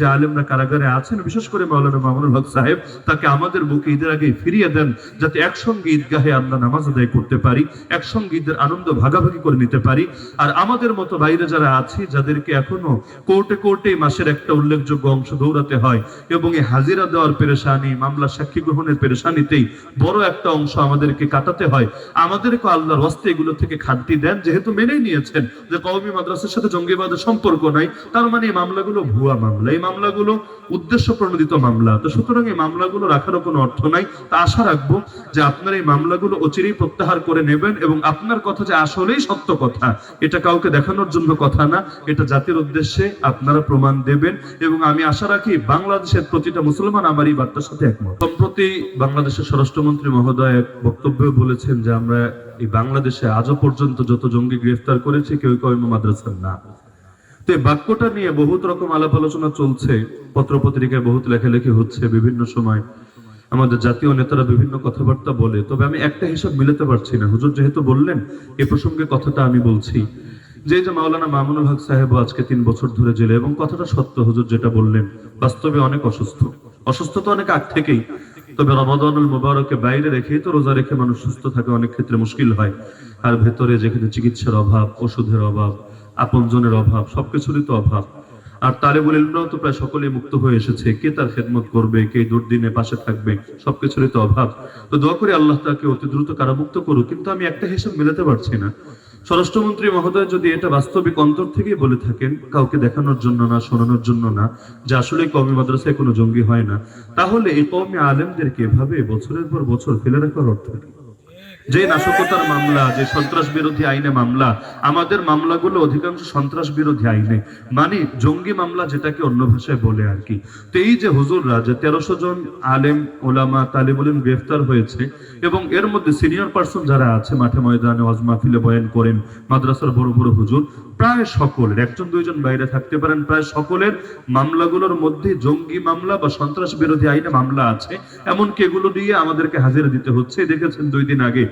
যে আলেমরা কারাগারে আছেন, বিশেষ করে মাওলানা মামুনুল হক সাহেব, তাকে আমাদের বুকে ঈদের আগে ফিরিয়ে দেন, যাতে একসঙ্গে ঈদগাহে আমরা নামাজ আদায় করতে পারি, একসঙ্গে ঈদের আনন্দ ভাগাভাগি করে নিতে পারি। আর আমাদের মতো বাইরে যারা আছি, যাদেরকে এখনও কোর্টে কোর্টে মাসের একটা উল্লেখযোগ্য অংশ দৌড়াতে হয়, এবং এই হাজিরা দেওয়ার পেরেশানি, মামলা সাক্ষী গ্রহণের পেরেশানিতেই বড় একটা অংশ আমাদেরকে কাটাতে হয়। আমাদেরকে আল্লাহর হস্তে এগুলো থেকে খাদ্যি দেন, যেহেতু মেনেই নিয়েছেন যে কওমি মাদ্রাসার সাথে জঙ্গিবাদের সম্পর্ক নাই, তার মানে এই মামলাগুলো ভুয়া মামলা। এই মামলাগুলো উদ্দেশ্য প্রণোদিত মামলা। তো সুতরাং এই মামলাগুলো রাখারও কোনো অর্থ নাই। তা আশা রাখব যে আপনার এই মামলাগুলো অচিরেই প্রত্যাহার করে নেবেন এবং আপনার কথা যে আসলেই সত্য কথা, এটা কাউকে দেখানোর জন্য কথা না, এটা জাতির উদ্দেশ্যে আপনারা প্রমাণ দেবেন এবং আমি আশা রাখি বাংলাদেশের প্রতিটা মুসলমান আমার এই বার্তার সাথে একমত। সম্প্রতি বাংলাদেশের স্বরাষ্ট্রমন্ত্রী মহোদয় এক বক্তব্য বলেছেন যে আমরা এই বাংলাদেশে আজও পর্যন্ত যত জঙ্গি গ্রেফতার করেছি, কেউ কয়েম মাদ্রাসার না। তো এই বাক্যটা নিয়ে বহুত রকম আলাপ আলোচনা চলছে। পত্র পত্রিকায় বহুত লেখালেখি হচ্ছে বিভিন্ন সময়। আমাদের জাতীয় নেতারা বিভিন্ন কথাবার্তা বলে। তবে আমি একটা হিসাব মিলাতে পারছি না। হুজুর যেহেতু বললেন, এ প্রসঙ্গে কথাটা আমি বলছি। যে যে মাওলানা মামুনুল হক সাহেব আজকে তিন বছর ধরে জেলে, এবং কথাটা সত্য হুজুর যেটা বললেন, বাস্তবে অনেক অসুস্থ। অসুস্থ তো অনেক আগ থেকেই। তবে রমাদানুল মুবারককে বাইরে রেখেই তো রোজা রেখে মানুষ সুস্থ থাকে, অনেক ক্ষেত্রে মুশকিল হয়। আর ভেতরে যেখানে চিকিৎসার অভাব, ওষুধের অভাব আপনজনের অভাব, সবকিছুরই তো অভাব। আর তালেবুল ইলমরাও তো প্রায় সকলেই মুক্ত হয়ে এসেছে। কে তার খেদমত করবে? কে দুর্দিনে পাশে থাকবে? সবকিছুরই তো অভাব। তো দোয়া করে আল্লাহ তাকে অতি দ্রুত কারামুক্ত করুক। কিন্তু আমি একটা হিসাব মেলাতে পারছি না। স্বরাষ্ট্রমন্ত্রী মহোদয় যদি এটা বাস্তবিক অন্তর থেকেই বলে থাকেন, কাউকে দেখানোর জন্য না, শোনানোর জন্য না, যে আসলে কওমি মাদ্রাসায় কোনো জঙ্গি হয় না, তাহলে এই কওমি আলেমদেরকে এভাবে বছরের পর বছর ফেলে রাখার অর্থ কি? যে নাশকতার মামলা, যে সন্ত্রাস বিরোধী আইনে মামলা, আমাদের মামলাগুলো অধিকাংশ সন্ত্রাস বিরোধী আইনে। মানে জঙ্গি মামলা যেটাকে অন্য ভাষায় বলে আর কি। তো এই যে হুজুররা যে তেরোশো জন আলেম, ওলামা, তালিবুলিম গ্রেফতার হয়েছে এবং এর মধ্যে সিনিয়র পার্সন যারা আছে, মাঠে ময়দানে ওয়াজ মাহফিলে বয়ান করেন, মাদ্রাসার বড় বড় হুজুর প্রায় সকলের, একজন দুইজন বাইরে থাকতে পারেন, প্রায় সকলের মামলাগুলোর মধ্যে জঙ্গি মামলা বা সন্ত্রাস বিরোধী আইনে মামলা আছে। এমনকি এগুলো নিয়ে আমাদেরকে হাজিরা দিতে হচ্ছে। দেখেছেন দুই দিন আগে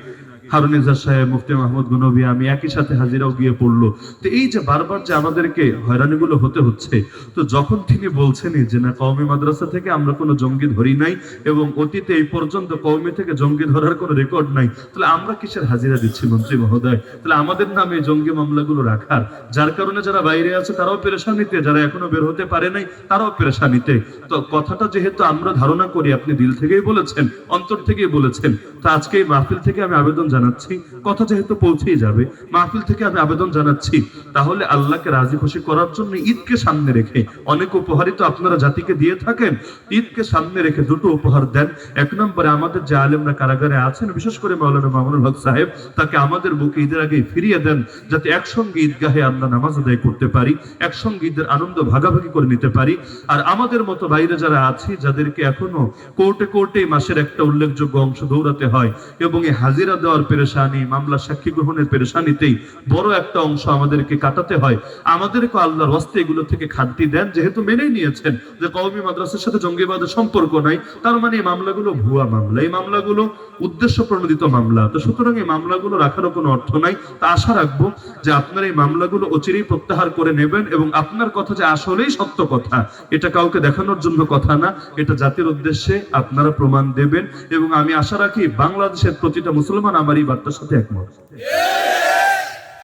হারুনিজা সাহেব, মুফতি মাহমুদ গুনবী, আমি একই সাথে হাজিরাও গিয়ে পড়ল। তো এই যে বারবার যে আমাদেরকে হয়রানিগুলো হতে হচ্ছে, তো যখন তিনি বলছেনই যে, না, কওমি মাদ্রাসা থেকে আমরা কোনো জঙ্গি ধরি নাই এবং অতীতে এই পর্যন্ত কওমি থেকে জঙ্গি ধরার কোনো রেকর্ড নাই, তাহলে আমরা কিসের হাজিরা দিচ্ছি মন্ত্রী মহোদয়? তাহলে আমাদের নামে জঙ্গি মামলাগুলো রাখার, যার কারণে যারা বাইরে আছে তারাও পেরেশানিতে, যারা এখনও বের হতে পারে নাই তারাও পেরেশানিতে। তো কথাটা যেহেতু আমরা ধারণা করি, আপনি দিল থেকেই বলেছেন, অন্তর থেকেই বলেছেন, তো আজকে এই মাহফিল থেকে আমি আবেদন জানাচ্ছি। কথা যেহেতু পৌঁছেই যাবে, মাহফিল থেকে আমি আবেদন জানাচ্ছি। তাহলে আল্লাহকে রাজি খুশি করার জন্য ঈদকে সামনে রেখে, অনেক উপহারই তো আপনারা জাতিকে দিয়ে থাকেন, ঈদকে সামনে রেখে দুটো উপহার দেন। এক নম্বরে আমাদের যে আলেমরা কারাগারে আছেন, বিশেষ করে মাওলানা মামুনুল হক সাহেব, তাকে আমাদের বুকে ঈদের আগে ফিরিয়ে দেন, যাতে একসঙ্গে ঈদগাহে আমরা নামাজ আদায় করতে পারি, একসঙ্গে ঈদের আনন্দ ভাগাভাগি করে নিতে পারি। আর আমাদের মতো বাইরে যারা আছি, যাদেরকে এখনও কোর্টে কোর্টে মাসের একটা উল্লেখযোগ্য অংশ দৌড়াতে হয়, এবং এই হাজিরা দেওয়ার পেরেশানি, মামলা সাক্ষী গ্রহণের পেরেশানিতেই বড় একটা অংশ আমাদেরকে কাটাতে হয়। আমাদেরকে আল্লাহর হস্তে এগুলো থেকে খাদ্যি দেন, যেহেতু মেনেই নিয়েছেন যে কওমি মাদ্রাসার সাথে জঙ্গিবাদের সম্পর্ক নাই, তার মানে এই মামলাগুলো ভুয়া মামলা। এই মামলাগুলো উদ্দেশ্য প্রণোদিত মামলা। তো সুতরাং এই মামলাগুলো রাখারও কোনো অর্থ নাই। তা আশা রাখব যে আপনার এই মামলাগুলো অচিরেই প্রত্যাহার করে নেবেন এবং আপনার কথা যে আসলেই সত্য কথা, এটা কাউকে দেখানোর জন্য কথা না, এটা জাতির উদ্দেশ্যে আপনারা প্রমাণ দেবেন এবং আমি আশা রাখি বাংলাদেশের প্রতিটা মুসলমান আমার এই বার্তার সাথে একমত।